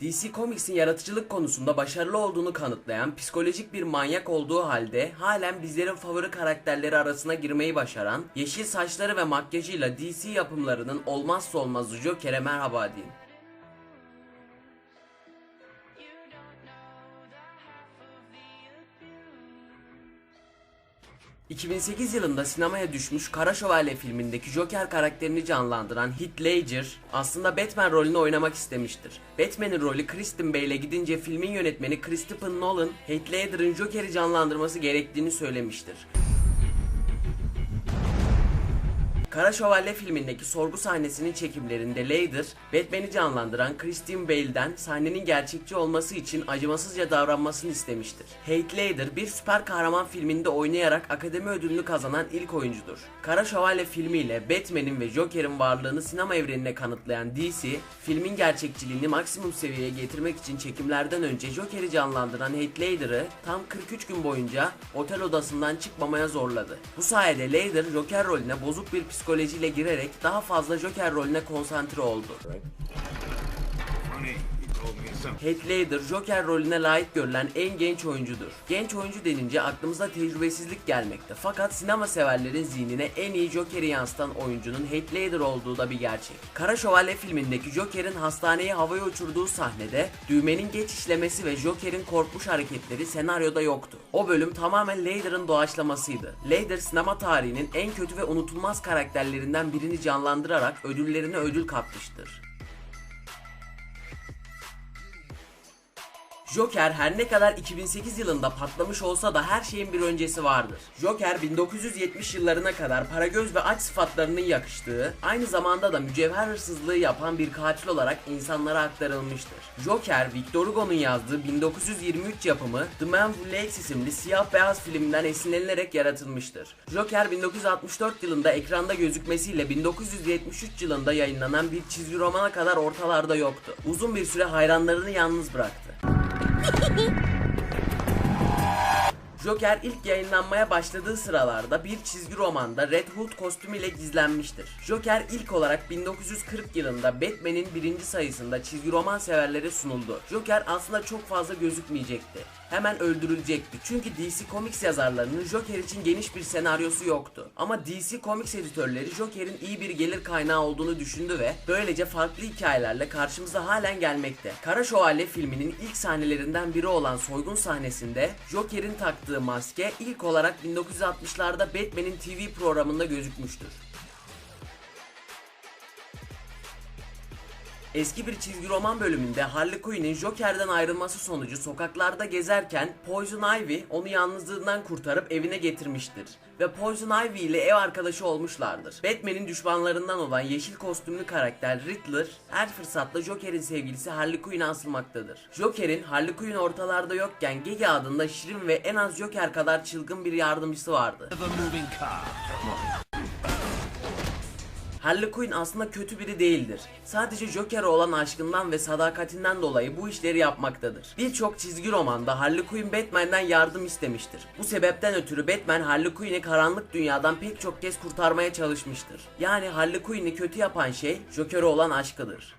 DC Comics'in yaratıcılık konusunda başarılı olduğunu kanıtlayan, psikolojik bir manyak olduğu halde halen bizlerin favori karakterleri arasına girmeyi başaran, yeşil saçları ve makyajıyla DC yapımlarının olmazsa olmazı Joker'e merhaba deyin. ...2008 yılında sinemaya düşmüş Kara Şövalye filmindeki Joker karakterini canlandıran Heath Ledger... ...aslında Batman rolünü oynamak istemiştir. Batman'in rolü Kristen Bale'e gidince filmin yönetmeni Christopher Nolan... Heath Ledger'ın Joker'i canlandırması gerektiğini söylemiştir. Kara Şövalye filmindeki sorgu sahnesinin çekimlerinde Ledger, Batman'i canlandıran Christian Bale'den sahnenin gerçekçi olması için acımasızca davranmasını istemiştir. Heath Ledger bir süper kahraman filminde oynayarak akademi ödülünü kazanan ilk oyuncudur. Kara Şövalye filmiyle Batman'in ve Joker'in varlığını sinema evrenine kanıtlayan DC, filmin gerçekçiliğini maksimum seviyeye getirmek için çekimlerden önce Joker'i canlandıran Heath Ledger'ı tam 43 gün boyunca otel odasından çıkmamaya zorladı. Bu sayede Ledger Joker rolüne bozuk bir psikolojiyle girerek daha fazla Joker rolüne konsantre oldu. Heath Ledger Joker rolüne layık görülen en genç oyuncudur. Genç oyuncu denince aklımıza tecrübesizlik gelmekte. Fakat sinema severlerin zihnine en iyi Joker'i yansıtan oyuncunun Heath Ledger olduğu da bir gerçek. Kara Şövalye filmindeki Joker'in hastaneyi havaya uçurduğu sahnede düğmenin geç işlemesi ve Joker'in korkmuş hareketleri senaryoda yoktu. O bölüm tamamen Ledger'ın doğaçlamasıydı. Ledger sinema tarihinin en kötü ve unutulmaz karakterlerinden birini canlandırarak ödüllerine ödül kapmıştır. Joker her ne kadar 2008 yılında patlamış olsa da her şeyin bir öncesi vardır. Joker 1970 yıllarına kadar para göz ve aç sıfatlarının yakıştığı, aynı zamanda da mücevher hırsızlığı yapan bir katil olarak insanlara aktarılmıştır. Joker, Victor Hugo'nun yazdığı 1923 yapımı The Man Who Lakes isimli siyah beyaz filmden esinlenilerek yaratılmıştır. Joker 1964 yılında ekranda gözükmesiyle 1973 yılında yayınlanan bir çizgi romana kadar ortalarda yoktu. Uzun bir süre hayranlarını yalnız bıraktı. Joker ilk yayınlanmaya başladığı sıralarda bir çizgi romanda Red Hood kostümüyle gizlenmiştir. Joker ilk olarak 1940 yılında Batman'in birinci sayısında çizgi roman severlere sunuldu. Joker aslında çok fazla gözükmeyecekti. Hemen öldürülecekti. Çünkü DC Comics yazarlarının Joker için geniş bir senaryosu yoktu. Ama DC Comics editörleri Joker'in iyi bir gelir kaynağı olduğunu düşündü ve böylece farklı hikayelerle karşımıza halen gelmekte. Kara Şövalye filminin ilk sahnelerinden biri olan soygun sahnesinde Joker'in taktığı maske ilk olarak 1960'larda Batman'in TV programında gözükmüştür. Eski bir çizgi roman bölümünde Harley Quinn'in Joker'den ayrılması sonucu sokaklarda gezerken Poison Ivy onu yalnızlığından kurtarıp evine getirmiştir. Ve Poison Ivy ile ev arkadaşı olmuşlardır. Batman'in düşmanlarından olan yeşil kostümlü karakter Riddler her fırsatta Joker'in sevgilisi Harley Quinn'e asılmaktadır. Joker'in Harley Quinn ortalarda yokken Gigi adında şirin ve en az Joker kadar çılgın bir yardımcısı vardı. Harley Quinn aslında kötü biri değildir. Sadece Joker'e olan aşkından ve sadakatinden dolayı bu işleri yapmaktadır. Birçok çizgi romanda Harley Quinn Batman'den yardım istemiştir. Bu sebepten ötürü Batman Harley Quinn'i karanlık dünyadan pek çok kez kurtarmaya çalışmıştır. Yani Harley Quinn'i kötü yapan şey Joker'e olan aşkıdır.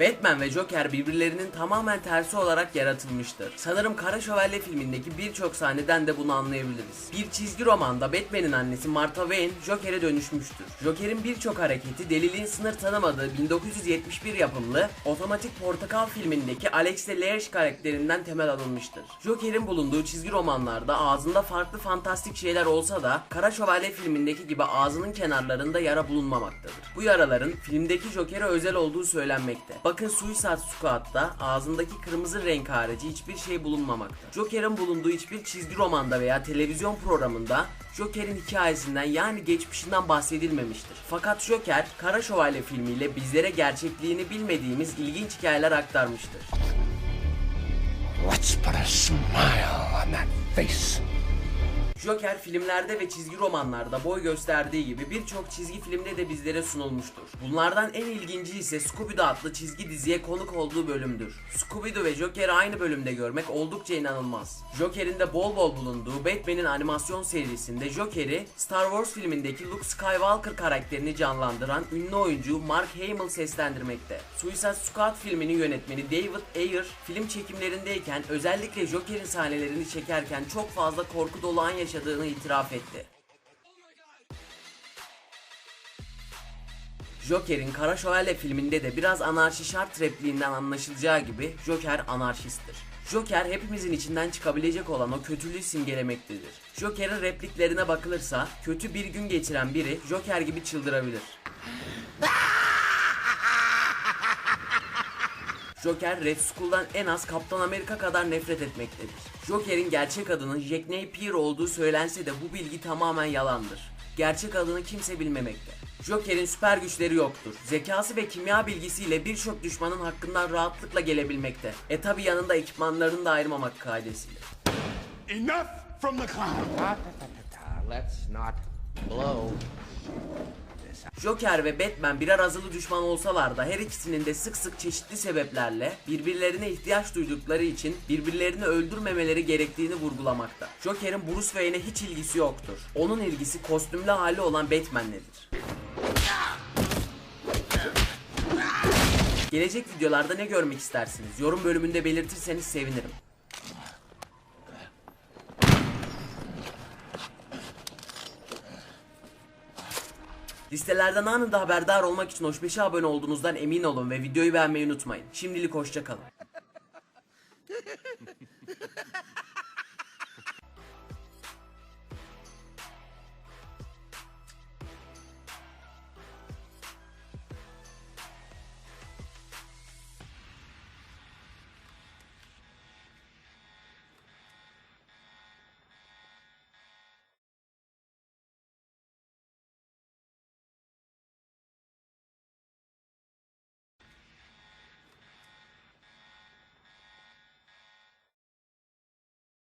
Batman ve Joker birbirlerinin tamamen tersi olarak yaratılmıştır. Sanırım Kara Şövalye filmindeki birçok sahneden de bunu anlayabiliriz. Bir çizgi romanda Batman'in annesi Martha Wayne Joker'e dönüşmüştür. Joker'in birçok hareketi deliliğin sınır tanımadığı 1971 yapımlı Otomatik Portakal filmindeki Alex de Lerche karakterinden temel alınmıştır. Joker'in bulunduğu çizgi romanlarda ağzında farklı fantastik şeyler olsa da Kara Şövalye filmindeki gibi ağzının kenarlarında yara bulunmamaktadır. Bu yaraların filmdeki Joker'e özel olduğu söylenmekte. Bakın Suicide Squad'da ağzındaki kırmızı renk harici hiçbir şey bulunmamakta. Joker'in bulunduğu hiçbir çizgi romanda veya televizyon programında Joker'in hikayesinden yani geçmişinden bahsedilmemiştir. Fakat Joker, Kara Şövalye filmiyle bizlere gerçekliğini bilmediğimiz ilginç hikayeler aktarmıştır. Let's put a smile on that face. Joker filmlerde ve çizgi romanlarda boy gösterdiği gibi birçok çizgi filmde de bizlere sunulmuştur. Bunlardan en ilginci ise Scooby-Doo adlı çizgi diziye konuk olduğu bölümdür. Scooby-Doo ve Joker'i aynı bölümde görmek oldukça inanılmaz. Joker'in de bol bol bulunduğu Batman'in animasyon serisinde Joker'i Star Wars filmindeki Luke Skywalker karakterini canlandıran ünlü oyuncu Mark Hamill seslendirmekte. Suicide Squad filminin yönetmeni David Ayer film çekimlerindeyken özellikle Joker'in sahnelerini çekerken çok fazla korku dolu an yaşadığını itiraf etti. Joker'in Kara Şövalye filminde de biraz anarşi şart repliğinden anlaşılacağı gibi Joker anarşisttir. Joker hepimizin içinden çıkabilecek olan o kötülüğü simgelemektedir. Joker'in repliklerine bakılırsa kötü bir gün geçiren biri Joker gibi çıldırabilir. Joker Red Skull'dan en az Kaptan Amerika kadar nefret etmektedir. Joker'in gerçek adının Jack Napier olduğu söylense de bu bilgi tamamen yalandır. Gerçek adını kimse bilmemekte. Joker'in süper güçleri yoktur. Zekası ve kimya bilgisiyle birçok düşmanın hakkından rahatlıkla gelebilmekte. E tabi yanında ekipmanlarını da ayırmamak kaidesiyle. Enough from the clown. Let's not blow. Joker ve Batman birer azılı düşman olsalar da her ikisinin de sık sık çeşitli sebeplerle birbirlerine ihtiyaç duydukları için birbirlerini öldürmemeleri gerektiğini vurgulamakta. Joker'in Bruce Wayne'e hiç ilgisi yoktur. Onun ilgisi kostümlü hali olan Batman'ledir. Gelecek videolarda ne görmek istersiniz? Yorum bölümünde belirtirseniz sevinirim. Listelerden anında haberdar olmak için Hoş5'e abone olduğunuzdan emin olun ve videoyu beğenmeyi unutmayın. Şimdilik hoşçakalın.